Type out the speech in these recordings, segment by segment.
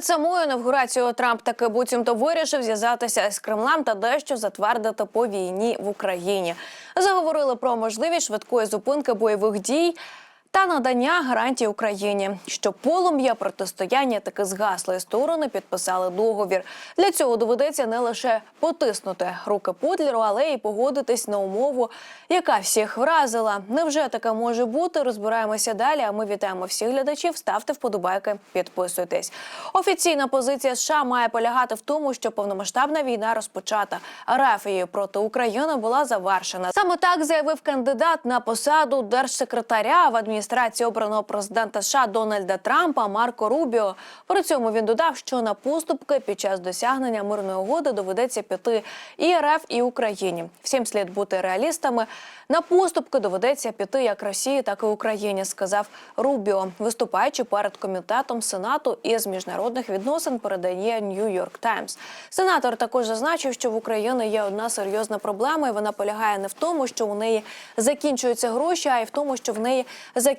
Перед самою інавгурацією Трамп таки буцімто вирішив зв'язатися з Кремлем та дещо затвердити по війні в Україні. Заговорили про можливість швидкої зупинки бойових дій. Та надання гарантій Україні, що полум'я протистояння таки згасло, сторони підписали договір. Для цього доведеться не лише потиснути руки Путлеру, але й погодитись на умову, яка всіх вразила. Невже таке може бути? Розбираємося далі. А ми вітаємо всіх глядачів. Ставте вподобайки, підписуйтесь. Офіційна позиція США має полягати в тому, що повномасштабна війна розпочата Рафією проти України була завершена. Саме так заявив кандидат на посаду держсекретаря в адміністрації обраного президента США Дональда Трампа Марко Рубіо. При цьому він додав, що на поступки під час досягнення мирної угоди доведеться піти і РФ, і Україні. Всім слід бути реалістами. На поступки доведеться піти як Росії, так і Україні, сказав Рубіо, виступаючи перед комітетом Сенату із міжнародних відносин, передає Нью-Йорк Таймс. Сенатор також зазначив, що в Україні є одна серйозна проблема, і вона полягає не в тому, що у неї закінчуються гроші, а й в тому, що в неї закінчуються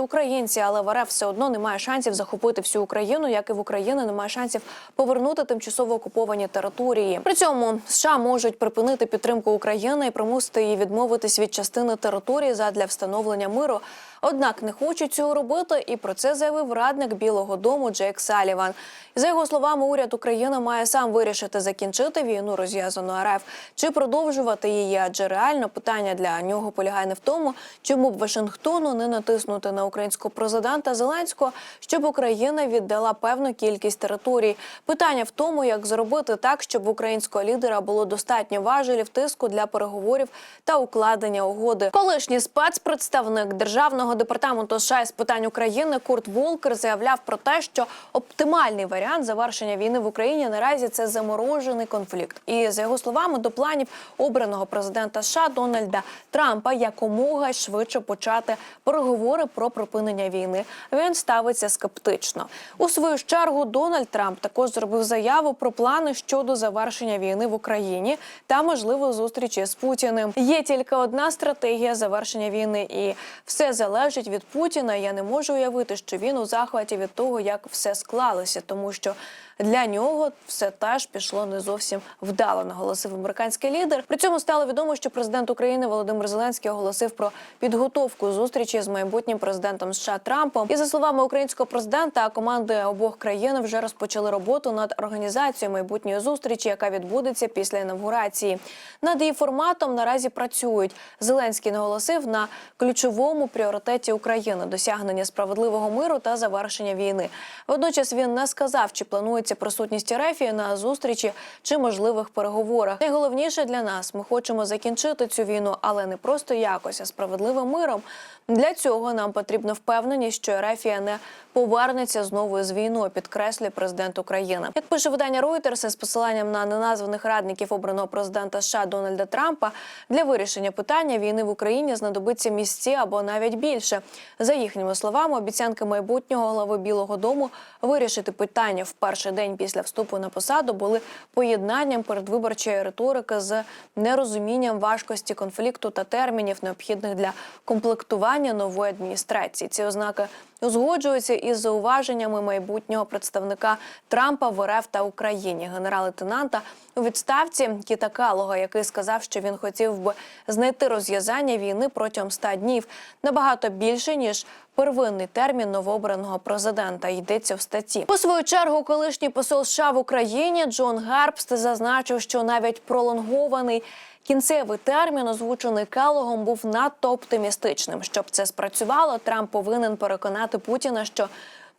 українці. Але в РФ все одно немає шансів захопити всю Україну, як і в Україні немає шансів повернути тимчасово окуповані території. При цьому США можуть припинити підтримку України і примусити її відмовитись від частини території задля встановлення миру. Однак не хочуть цього робити, і про це заявив радник Білого Дому Джейк Саліван. За його словами, уряд України має сам вирішити закінчити війну розв'язану РФ чи продовжувати її. Адже реально питання для нього полягає не в тому, чому б Вашингтону не натиснути на українського президента Зеленського, щоб Україна віддала певну кількість територій. Питання в тому, як зробити так, щоб українського лідера було достатньо важелів тиску для переговорів та укладення угоди. Колишній спецпредставник державного департаменту США з питань України Курт Волкер заявляв про те, що оптимальний варіант завершення війни в Україні наразі це заморожений конфлікт. І за його словами, до планів обраного президента США Дональда Трампа якомога швидше почати переговори про припинення війни. Він ставиться скептично. У свою чергу Дональд Трамп також зробив заяву про плани щодо завершення війни в Україні та можливої зустрічі з Путіним. Є тільки одна стратегія завершення війни, і все залежить від Путіна. Я не можу уявити, що він у захваті від того, як все склалося, тому що для нього все теж пішло не зовсім вдало, наголосив американський лідер. При цьому стало відомо, що президент України Володимир Зеленський оголосив про підготовку зустрічі з майбутнім президентом США Трампом. І за словами українського президента, команди обох країн вже розпочали роботу над організацією майбутньої зустрічі, яка відбудеться після інавгурації. Над її форматом наразі працюють. Зеленський наголосив на ключовому пріоритеті України досягнення справедливого миру та завершення війни. Водночас він не сказав, чи планується присутність Рефії на зустрічі чи можливих переговорах. Найголовніше для нас ми хочемо закінчити цю війну, але не просто якось, а справедливим миром. Для цього нам потрібна впевненість, що Рефія не повернеться знову з війною, підкреслює президент України. Як пише видання Reuters з посиланням на неназваних радників обраного президента США Дональда Трампа для вирішення питання війни в Україні знадобиться місці або навіть більше. За їхніми словами, обіцянки майбутнього глави Білого Дому вирішити питання в перший день після вступу на посаду були поєднанням передвиборчої риторики з нерозумінням важкості конфлікту та термінів, необхідних для комплектування нової адміністрації. Ці ознаки узгоджуються із зауваженнями майбутнього представника Трампа в РФ та Україні, генерал-лейтенанта у відставці Кіта Калога, який сказав, що він хотів би знайти розв'язання війни протягом 100 днів набагато більше ніж первинний термін новообраного президента. Йдеться в статті. У свою чергу, колишній посол США в Україні Джон Гарбст зазначив, що навіть пролонгований. Кінцевий термін, озвучений Келогом, був надто оптимістичним. Щоб це спрацювало, Трамп повинен переконати Путіна, що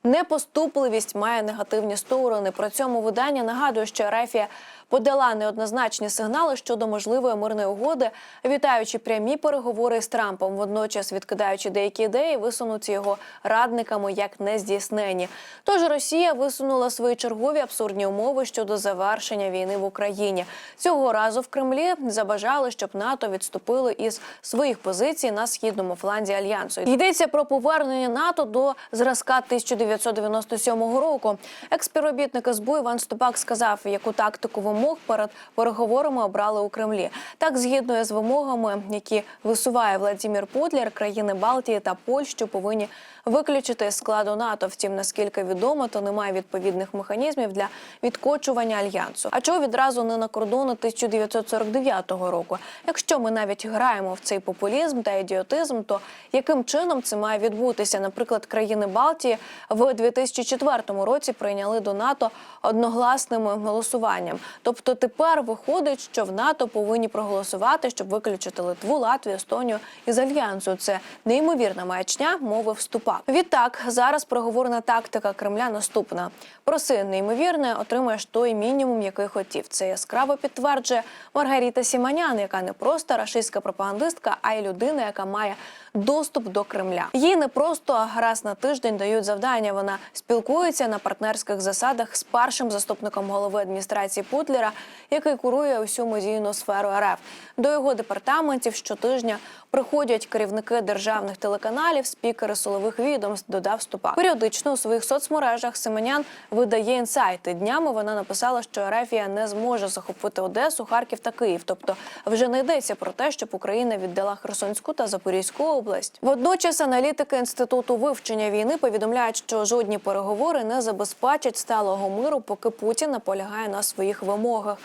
непоступливість має негативні сторони. При цьому видання нагадує, що Рефія подала неоднозначні сигнали щодо можливої мирної угоди, вітаючи прямі переговори з Трампом, водночас відкидаючи деякі ідеї, висунуті його радниками як нездійснені. Тож Росія висунула свої чергові абсурдні умови щодо завершення війни в Україні. Цього разу в Кремлі забажали, щоб НАТО відступило із своїх позицій на східному фланзі альянсу. Йдеться про повернення НАТО до зразка 1997 року. Експівробітник СБУ Іван Ступак сказав, яку тактику вимог перед переговорами обрали у Кремлі. Так, згідно з вимогами, які висуває Владимир Путлер, країни Балтії та Польщу повинні виключити з складу НАТО. Втім, наскільки відомо, то немає відповідних механізмів для відкочування альянсу. А чого відразу не на кордони 1949 року? Якщо ми навіть граємо в цей популізм та ідіотизм, то яким чином це має відбутися? Наприклад, країни Балтії в 2004 році прийняли до НАТО одногласним голосуванням. Тобто тепер виходить, що в НАТО повинні проголосувати, щоб виключити Литву, Латвію, Естонію із альянсу. Це неймовірна маячня, мовив вступа. Відтак зараз проговорена тактика Кремля наступна: проси неймовірне, отримаєш той мінімум, який хотів. Це яскраво підтверджує Маргаріта Сіманян, яка не просто рашистська пропагандистка, а й людина, яка має доступ до Кремля. Їй не просто раз на тиждень дають завдання. Вона спілкується на партнерських засадах з першим заступником голови адміністрації Путлера, який курує усю медійну сферу РФ. До його департаментів щотижня приходять керівники державних телеканалів, спікери силових відомств. Додав ступа. Періодично у своїх соцмережах Семенян видає інсайти. Днями вона написала, що Ерефія не зможе захопити Одесу, Харків та Київ. Тобто вже не йдеться про те, щоб Україна віддала Херсонську та Запорізьку область. Водночас аналітики інституту вивчення війни повідомляють, що жодні переговори не забезпечать сталого миру, поки Путін наполягає на своїх вимогах.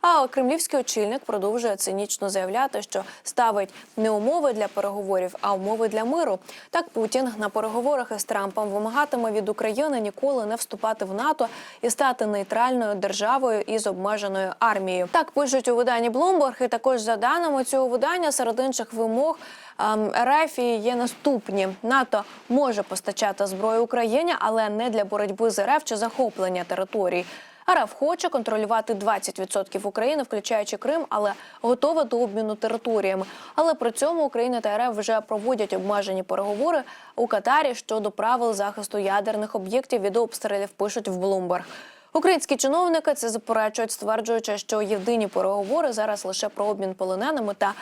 А кремлівський очільник продовжує цинічно заявляти, що ставить не умови для переговорів, а умови для миру. Так Путін на переговорах із Трампом вимагатиме від України ніколи не вступати в НАТО і стати нейтральною державою із обмеженою армією. Так пишуть у виданні Bloomberg, і також за даними цього видання серед інших вимог. ем, РФ є наступні: НАТО може постачати зброю Україні, але не для боротьби з РФ чи захоплення територій. РФ хоче контролювати 20% України, включаючи Крим, але готова до обміну територіями. Але при цьому Україна та РФ вже проводять обмежені переговори у Катарі щодо правил захисту ядерних об'єктів від обстрілів. Пишуть в Bloomberg. Українські чиновники це заперечують, стверджуючи, що єдині переговори зараз лише про обмін полоненими та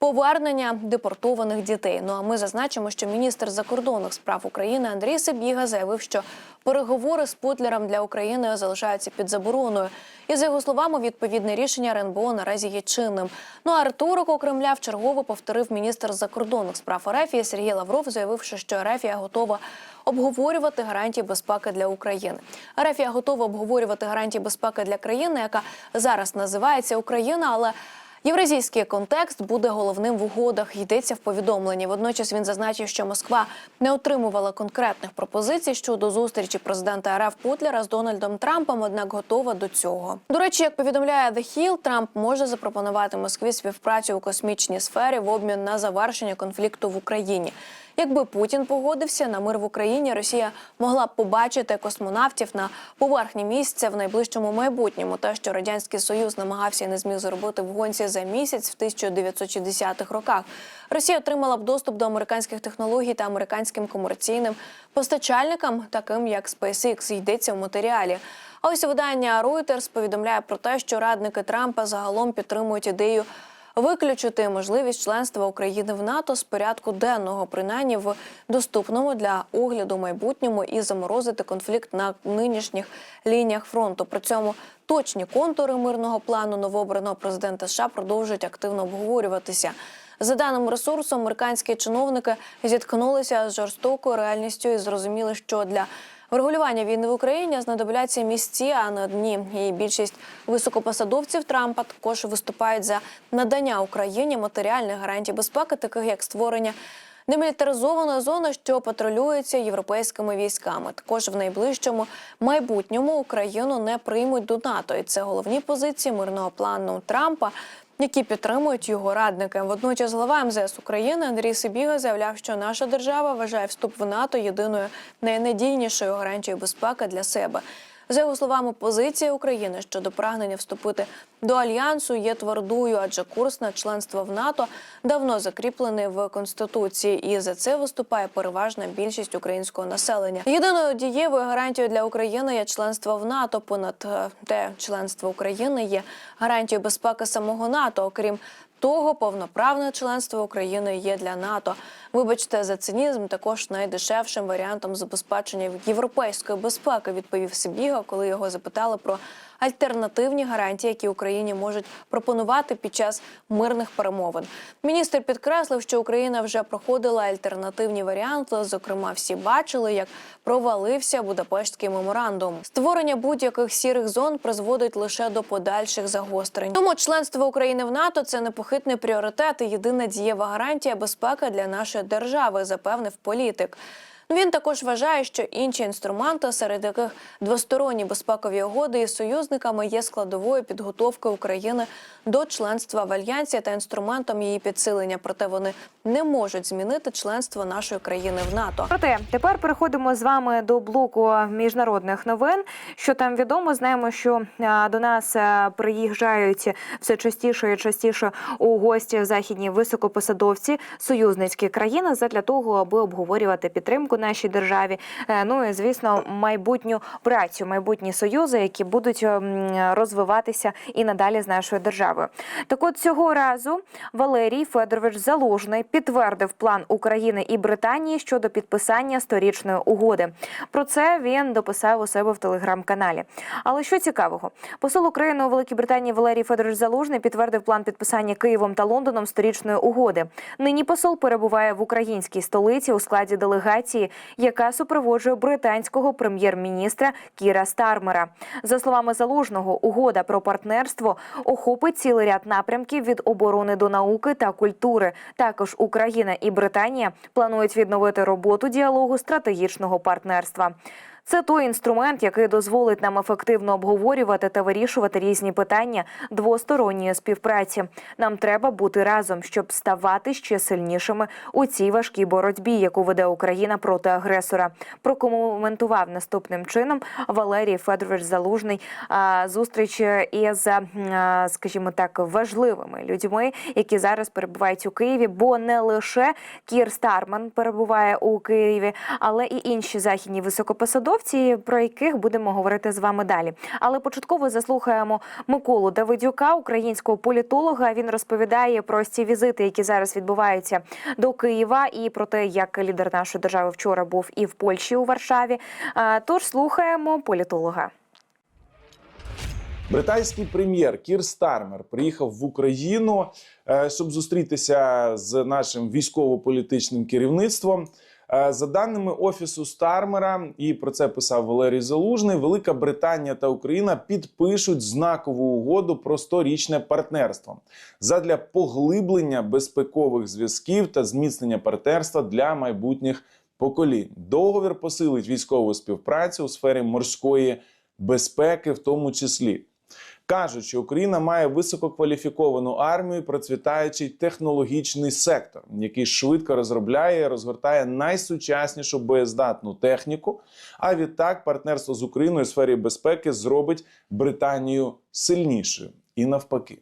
повернення депортованих дітей. Ну а ми зазначимо, що міністр закордонних справ України Андрій Сибіга заявив, що переговори з Путлером для України залишаються під забороною. І за його словами, відповідне рішення РНБО наразі є чинним. Ну а риторику Кремля вчергово повторив міністр закордонних справ Ерефії Сергій Лавров, заявивши, що Ерефія готова обговорювати гарантії безпеки для України. Ерефія готова обговорювати гарантії безпеки для країни, яка зараз називається Україна, але Євразійський контекст буде головним в угодах. Йдеться в повідомленні. Водночас він зазначив, що Москва не отримувала конкретних пропозицій щодо зустрічі президента РФ Путлера з Дональдом Трампом, однак готова до цього. До речі, як повідомляє The Hill, Трамп може запропонувати Москві співпрацю у космічній сфері в обмін на завершення конфлікту в Україні. Якби Путін погодився на мир в Україні, Росія могла б побачити космонавтів на поверхні місця в найближчому майбутньому. Те, що радянський союз намагався і не зміг зробити в гонці за місяць в 1960-х роках. Росія отримала б доступ до американських технологій та американським комерційним постачальникам, таким як SpaceX, йдеться в матеріалі. А ось видання Reuters повідомляє про те, що радники Трампа загалом підтримують ідею виключити можливість членства України в НАТО з порядку денного, принаймні в доступному для огляду майбутньому і заморозити конфлікт на нинішніх лініях фронту. При цьому точні контури мирного плану новообраного президента США продовжують активно обговорюватися. За даним ресурсу, американські чиновники зіткнулися з жорстокою реальністю і зрозуміли, що для Врегулювання війни в Україні знадобляться місці, а не одні. І більшість високопосадовців Трампа також виступають за надання Україні матеріальних гарантій безпеки, таких як створення демілітаризованої зони, що патрулюється європейськими військами. Також в найближчому майбутньому Україну не приймуть до НАТО, і це головні позиції мирного плану Трампа. Які підтримують його радники. Водночас глава МЗС України Андрій Сибіга заявляв, що наша держава вважає вступ в НАТО єдиною найнадійнішою гарантією безпеки для себе. За його словами, позиція України щодо прагнення вступити до альянсу є твердою, адже курс на членство в НАТО давно закріплений в конституції, і за це виступає переважна більшість українського населення. Єдиною дієвою гарантією для України є членство в НАТО. Понад е, те, членство України є гарантією безпеки самого НАТО, окрім того, повноправне членство України є для НАТО Вибачте за цинізм, також найдешевшим варіантом забезпечення європейської безпеки, відповів Сибіга, коли його запитали про альтернативні гарантії, які Україні можуть пропонувати під час мирних перемовин. Міністр підкреслив, що Україна вже проходила альтернативні варіанти. Зокрема, всі бачили, як провалився Будапештський меморандум. Створення будь-яких сірих зон призводить лише до подальших загострень. Тому членство України в НАТО це непохитний пріоритет і єдина дієва гарантія безпеки для нашої держави, запевнив політик. Він також вважає, що інші інструменти, серед яких двосторонні безпекові угоди із союзниками, є складовою підготовки України до членства в альянсі та інструментом її підсилення. Проте вони не можуть змінити членство нашої країни в НАТО. Проте тепер переходимо з вами до блоку міжнародних новин. Що там відомо, знаємо, що до нас а, приїжджають все частіше і частіше у гості західні високопосадовці союзницькі країни задля того, аби обговорювати підтримку нашій державі. Е, Ну і звісно, майбутню працю, майбутні союзи, які будуть ем, розвиватися і надалі з нашою державою. Так, от цього разу Валерій Федорович Залужний підтвердив план України і Британії щодо підписання сторічної угоди. Про це він дописав у себе в телеграм-каналі. Але що цікавого, посол України у Великій Британії Валерій Федорович Залужний підтвердив план підписання Києвом та Лондоном сторічної угоди. Нині посол перебуває в українській столиці у складі делегації, яка супроводжує британського прем'єр-міністра Кіра Стармера. За словами Залужного, угода про партнерство охопить цілий ряд напрямків від оборони до науки та культури. Також Україна і Британія планують відновити роботу діалогу стратегічного партнерства. Це той інструмент, який дозволить нам ефективно обговорювати та вирішувати різні питання двосторонньої співпраці. Нам треба бути разом, щоб ставати ще сильнішими у цій важкій боротьбі, яку веде Україна проти агресора. Прокоментував наступним чином Валерій Федорович Залужний зустріч із, скажімо так, важливими людьми, які зараз перебувають у Києві, бо не лише Кір Старман перебуває у Києві, але і інші західні високопосадовці, про яких будемо говорити з вами далі. Але початково заслухаємо Миколу Давидюка, українського політолога. Він розповідає про ці візити, які зараз відбуваються до Києва, і про те, як лідер нашої держави вчора був і в Польщі у Варшаві. Тож слухаємо політолога. Британський прем'єр Кір Стармер приїхав в Україну, е, щоб зустрітися з нашим військово-політичним керівництвом. Е, За даними офісу Стармера, і про це писав Валерій Залужний, Велика Британія та Україна підпишуть знакову угоду про сторічне партнерство задля поглиблення безпекових зв'язків та зміцнення партнерства для майбутніх поколінь. Договір посилить військову співпрацю у сфері морської безпеки, в тому числі. Кажуть, що Україна має висококваліфіковану армію, процвітаючий технологічний сектор, який швидко розробляє і розгортає найсучаснішу боєздатну техніку. А відтак партнерство з Україною у сфері безпеки зробить Британію сильнішою і навпаки.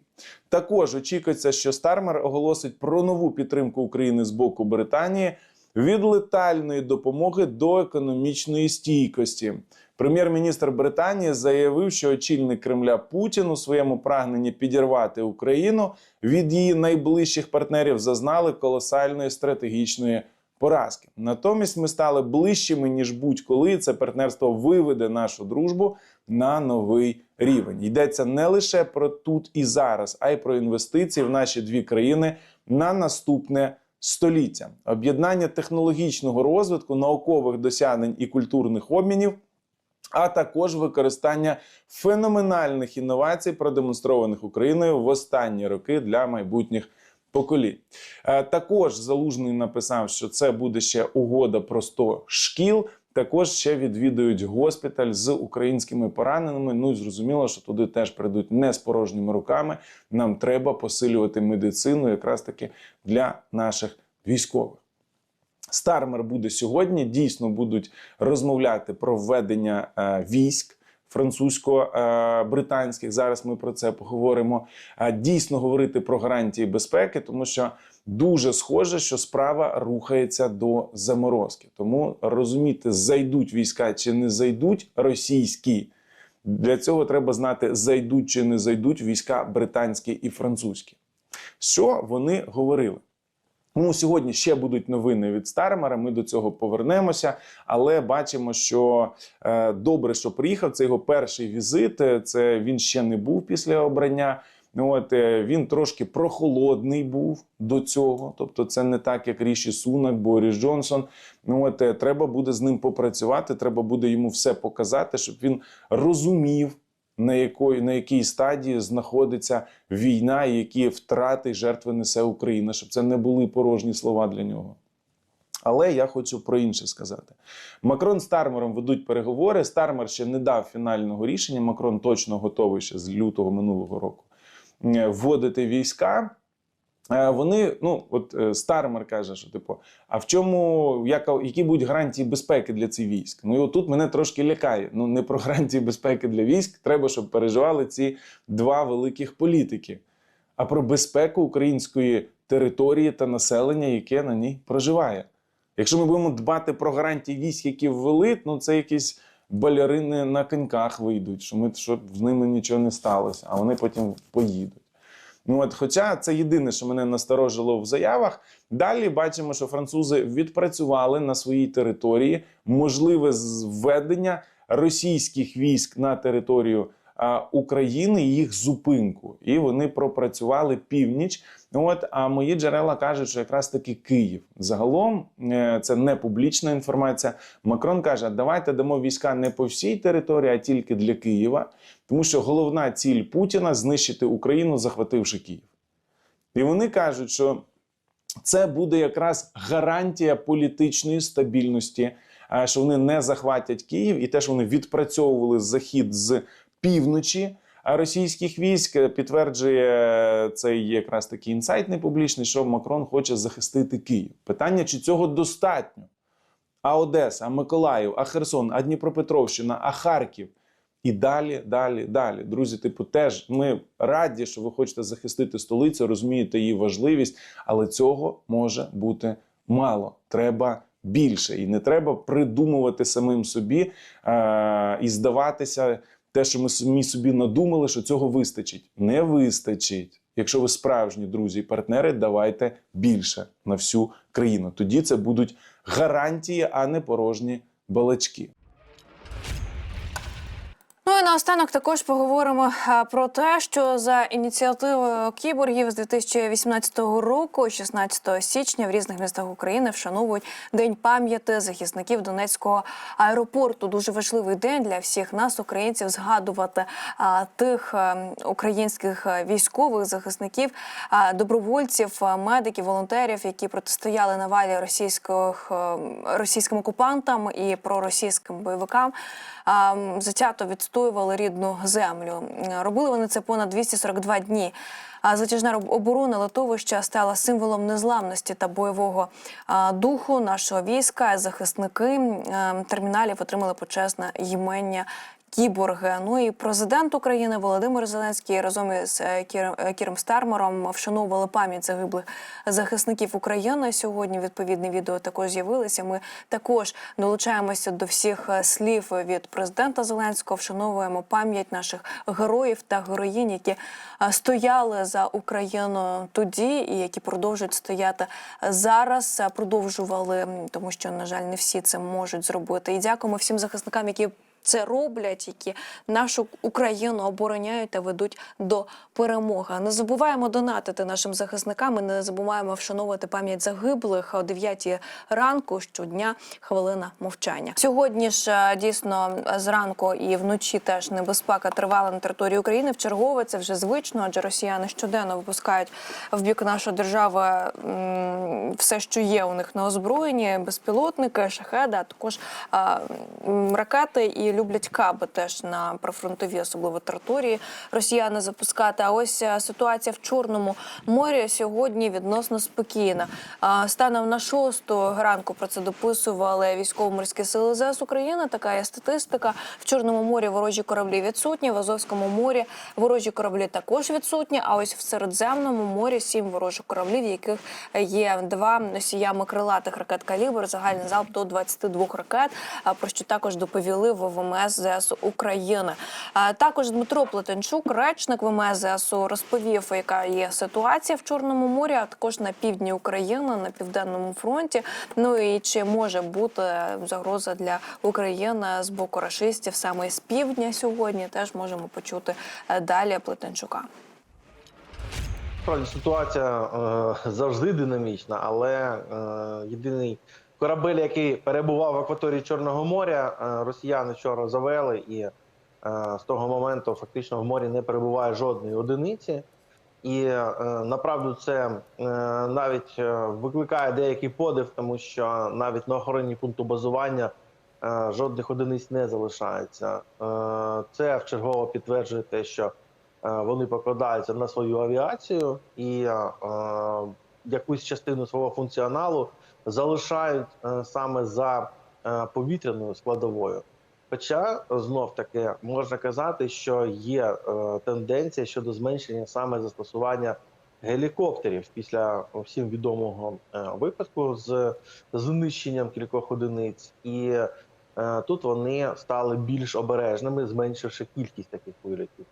Також очікується, що Стармер оголосить про нову підтримку України з боку Британії від летальної допомоги до економічної стійкості. Прем'єр-міністр Британії заявив, що очільник Кремля Путін у своєму прагненні підірвати Україну від її найближчих партнерів зазнали колосальної стратегічної поразки. Натомість ми стали ближчими ніж будь-коли. Це партнерство виведе нашу дружбу на новий рівень. Йдеться не лише про тут і зараз, а й про інвестиції в наші дві країни на наступне століття. Об'єднання технологічного розвитку, наукових досягнень і культурних обмінів. А також використання феноменальних інновацій, продемонстрованих Україною в останні роки для майбутніх поколінь. Е, Також залужний написав, що це буде ще угода про 100 шкіл. Також ще відвідують госпіталь з українськими пораненими. Ну і зрозуміло, що туди теж прийдуть не з порожніми руками. Нам треба посилювати медицину, якраз таки для наших військових. Стармер буде сьогодні. Дійсно будуть розмовляти про введення е, військ французько-британських. Зараз ми про це поговоримо. Е, Дійсно говорити про гарантії безпеки, тому що дуже схоже, що справа рухається до заморозки. Тому розуміти, зайдуть війська чи не зайдуть російські. Для цього треба знати, зайдуть чи не зайдуть війська британські і французькі. Що вони говорили? Ну, сьогодні ще будуть новини від Стармера. Ми до цього повернемося. Але бачимо, що е, добре, що приїхав. Це його перший візит. е, Це він ще не був після обрання. Ну, От е, він трошки прохолодний був до цього. Тобто, це не так, як Ріші Сунак, Борис Джонсон. Ну от е, треба буде з ним попрацювати. Треба буде йому все показати, щоб він розумів. На якої на якій стадії знаходиться війна, які втрати жертви несе Україна, щоб це не були порожні слова для нього. Але я хочу про інше сказати. Макрон з Стармером ведуть переговори. Стармер ще не дав фінального рішення. Макрон точно готовий ще з лютого минулого року вводити війська. Е, Вони, ну от е, Стармер каже, що типу, а в чому яка, які будуть гарантії безпеки для цих військ? Ну і отут мене трошки лякає. Ну не про гарантії безпеки для військ. Треба, щоб переживали ці два великих політики, а про безпеку української території та населення, яке на ній проживає. Якщо ми будемо дбати про гарантії військ, які ввели, ну це якісь балерини на коньках вийдуть, що ми щоб з ними нічого не сталося, а вони потім поїдуть. Ну от, хоча це єдине, що мене насторожило в заявах. Далі бачимо, що французи відпрацювали на своїй території можливе введення російських військ на територію України і їх зупинку. І вони пропрацювали північ. От а мої джерела кажуть, що якраз таки Київ. Загалом е, це не публічна інформація. Макрон каже: давайте дамо війська не по всій території, а тільки для Києва, тому що головна ціль Путіна знищити Україну, захвативши Київ. І вони кажуть, що це буде якраз гарантія політичної стабільності, е, що вони не захватять Київ, і те, що вони відпрацьовували захід з півночі е, російських військ, е, підтверджує цей якраз такий інсайт непублічний, що Макрон хоче захистити Київ. Питання, чи цього достатньо? А Одеса, а Миколаїв, а Херсон, а Дніпропетровщина, а Харків. І далі, далі, далі. Друзі, типу, теж ми раді, що ви хочете захистити столицю, розумієте її важливість, але цього може бути мало. Треба більше. І не треба придумувати самим собі е- і здаватися, те, що ми самі собі надумали, що цього вистачить. Не вистачить. Якщо ви справжні друзі і партнери, давайте більше на всю країну. Тоді це будуть гарантії, а не порожні балачки. Ну і наостанок також поговоримо е, про те, що за ініціативою кіборгів з 2018 року, 16 січня, в різних містах України вшановують День пам'яті захисників Донецького аеропорту. Дуже важливий день для всіх нас, українців, згадувати а, тих е, українських е, військових захисників, а, добровольців, медиків, волонтерів, які протистояли навалі російських російським окупантам і проросійським бойовикам. а, Затято відстоювали рідну землю. Робили вони це понад 242 дні. А затяжна оборона литовища стала символом незламності та бойового духу нашого війська. Захисники терміналів отримали почесне ймення. Кіборги. Ну і президент України Володимир Зеленський разом із е, Кіром, е, Стармером вшановували пам'ять загиблих захисників України. Сьогодні відповідне відео також з'явилися. Ми також долучаємося до всіх е, слів від президента Зеленського. Вшановуємо пам'ять наших героїв та героїнь, які стояли за Україну тоді, і які продовжують стояти зараз. Продовжували, тому що на жаль, не всі це можуть зробити. І дякуємо всім захисникам, які це роблять, які нашу Україну обороняють та ведуть до перемоги. Не забуваємо донатити нашим захисникам. і Не забуваємо вшановувати пам'ять загиблих о 9 ранку щодня хвилина мовчання. Сьогодні ж е, дійсно зранку і вночі теж небезпека тривала на території України. В чергове це вже звично, адже росіяни щоденно випускають в бік нашої держави все, що є у них на озброєнні, безпілотники, шахеди, а також ракети і люблять каби теж на прифронтові, особливо території росіяни запускати. А ось е, ситуація в Чорному морі сьогодні відносно спокійна. Станом на шосту ранку про це дописували військово-морські сили ЗС України. Така є статистика. В Чорному морі ворожі кораблі відсутні, в Азовському морі ворожі кораблі також відсутні. А ось в Середземному морі сім ворожих кораблів, яких є два носіями крилатих ракет калібр. Загальний залп до 22 ракет. Про що також доповіли в ВМС ЗСУ України. Також Дмитро Плетенчук, речник ВМС ЗСУ, розповів, яка є ситуація в Чорному морі, а також на півдні України, на південному фронті. Ну і чи може бути загроза для України з боку рашистів саме з півдня сьогодні? Теж можемо почути е, далі Плетенчука. Справді ситуація е, завжди динамічна, але е, єдиний корабель, який перебував в акваторії Чорного моря, е, росіяни вчора завели, і е, з того моменту фактично в морі не перебуває жодної одиниці. І е, направду це навіть викликає деякий подив, тому що навіть на охороні пункту базування жодних одиниць не залишається. Це вчергово підтверджує те, що вони покладаються на свою авіацію і якусь частину свого функціоналу залишають е, саме за е, повітряною складовою. Хоча знов таки можна казати, що є е, тенденція щодо зменшення саме застосування гелікоптерів після всім відомого випадку з знищенням кількох одиниць, і тут вони стали більш обережними, зменшивши кількість таких вилітів.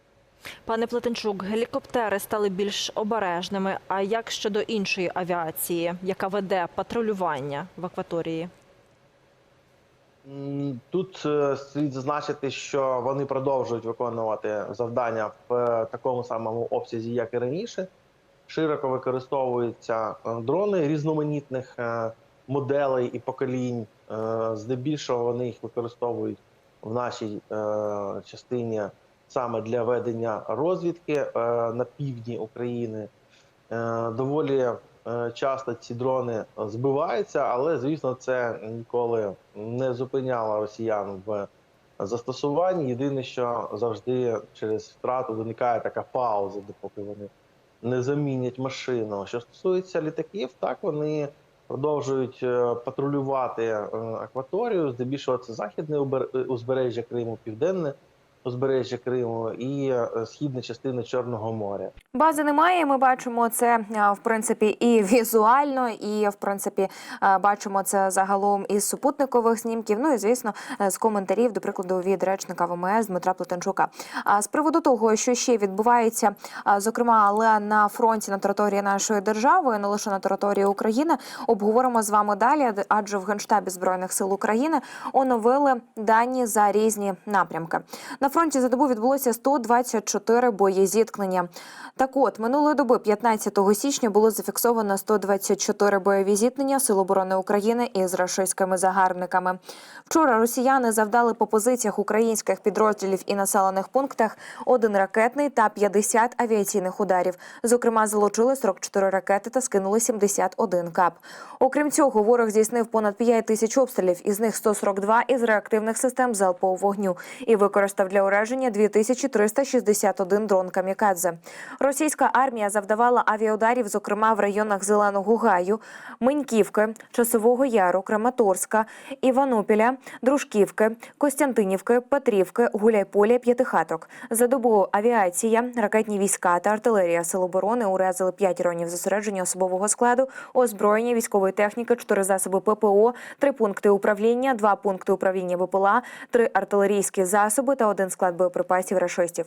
Пане Плетенчук, гелікоптери стали більш обережними. А як щодо іншої авіації, яка веде патрулювання в акваторії? Тут е, слід зазначити, що вони продовжують виконувати завдання в е, такому самому обсязі, як і раніше. Широко використовуються е, дрони різноманітних моделей і поколінь. Здебільшого вони їх використовують в нашій частині саме для ведення розвідки е, на півдні України. Е, Доволі е, часто ці дрони збиваються, але звісно, це ніколи не зупиняло росіян в застосуванні. Єдине, що завжди через втрату виникає така пауза, допоки вони не замінять машину. Що стосується літаків, так вони продовжують патрулювати акваторію. Здебільшого це західне узбережжя Криму, південне узбережжя Криму і е, східна частина Чорного моря. Бази немає. Ми бачимо це в принципі і візуально, і в принципі бачимо це загалом із супутникових знімків. Ну і звісно, е, з коментарів, до прикладу, від речника ВМС Дмитра Плетенчука. А з приводу того, що ще відбувається, зокрема, але на фронті на території нашої держави, не лише на території України, обговоримо з вами далі, адже в генштабі збройних сил України оновили дані за різні напрямки. На фронті за добу відбулося 124 бої зіткнення. Так от, минулої доби, 15 січня, було зафіксовано 124 бойові зіткнення Сил оборони України із рашистськими загарбниками. Вчора росіяни завдали по позиціях українських підрозділів і населених пунктах один ракетний та 50 авіаційних ударів. Зокрема, залучили 44 ракети та скинули 71 кап. Окрім цього, ворог здійснив понад 5 тисяч обстрілів, із них 142 із реактивних систем залпового вогню і використав для ураження 2361 дрон камікадзе. Російська армія завдавала авіаударів, зокрема в районах Зеленого Гаю, Миньківки, Часового Яру, Краматорська, Іванопіля, Дружківки, Костянтинівки, Петрівки, Гуляйполя, П'ятихаток. За добу авіація, ракетні війська та артилерія Сил оборони уразили 5 районів зосередження особового складу, озброєння військової техніки, 4 засоби ППО, 3 пункти управління, 2 пункти управління БПЛА, 3 артилерійські засоби та один склад боєприпасів рашистів.